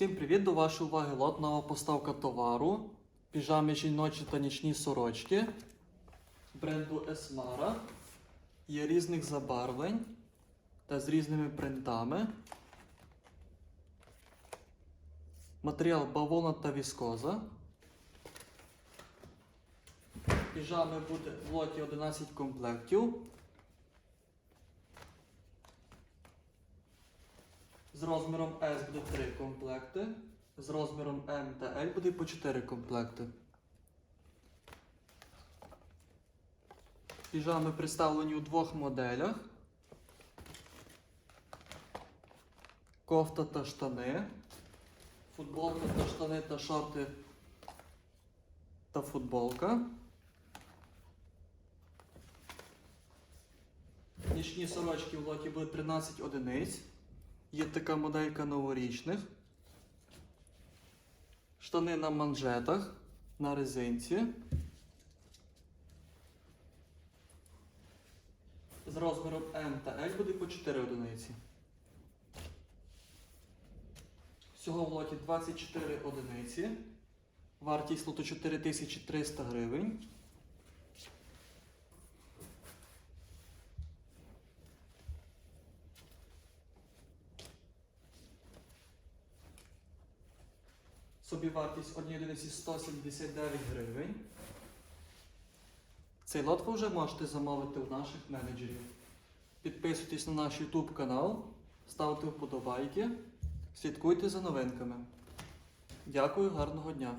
Всім привіт! До вашої уваги лот нова поставка товару. Піжами жіночі та нічні сорочки бренду Esmara. Є різних забарвлень та з різними принтами. Матеріал бавовна та віскоза. Піжами буде в лоті 11 комплектів. З розміром S буде 3 комплекти. З розміром M та L буде по 4 комплекти. Піжами представлені у двох моделях. Кофта та штани. Футболка та штани та шорти та футболка. Нічні сорочки в лоті буде 13 одиниць. Є така моделька новорічних. Штани на манжетах, на резинці. З розміром М та L буде по 4 одиниці. Всього в лоті 24 одиниці. Вартість лоту 4300 гривень. Собівартість однієї одиниці 179 гривень. Цей лот ви вже можете замовити у наших менеджерів. Підписуйтесь на наш YouTube канал, ставте вподобайки, слідкуйте за новинками. Дякую, гарного дня!